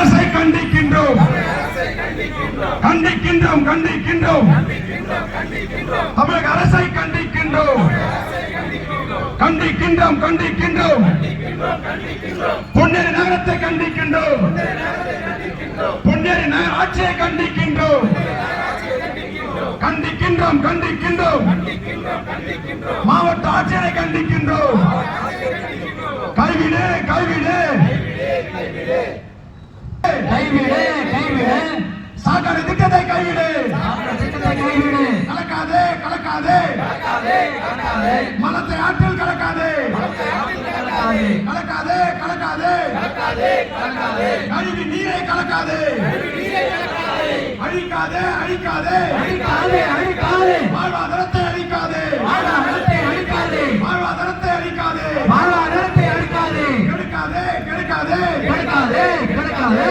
அரசை கண்டிக்கின்றோம். கண்டிக்கின்றோம் கண்டிக்கின்றோம். தமிழக அரசை கண்டிக்கின்றோம். கண்டிக்கின்றோம் கண்டிக்கின்றோம். பொன்னேரி நகரத்தை கண்டிக்கின்றோம். பொன்னேரி நகர ஆட்சியை கண்டிக்கின்றோம். கண்டிக்கின்றோம் கண்டிக்கின்றோம். மாவட்ட ஆட்சியரை கண்டிக்கின்றோம். சாக்கடை திட்டத்தை கைவிடு. கலக்காதே கலக்காதே. மனத்தை ஆற்றில் கலக்காதே. கலக்காதே. கலக்காதே. கழுவி நீரை கலக்காதே. அழிக்காதே அழிக்காதே. அழிக்காதே அழிக்காதே. வாழ்வாதாரத்தை அழிக்காதே. வாழ்வாதாரத்தை அழிக்காதே. வாழ்வாதாரத்தை அழிக்காதே. வாழ்வாதாரத்தை அழிக்காதே. கெடுக்காதே கெடுக்காதே. கெடுக்காதே கெடுக்காதே.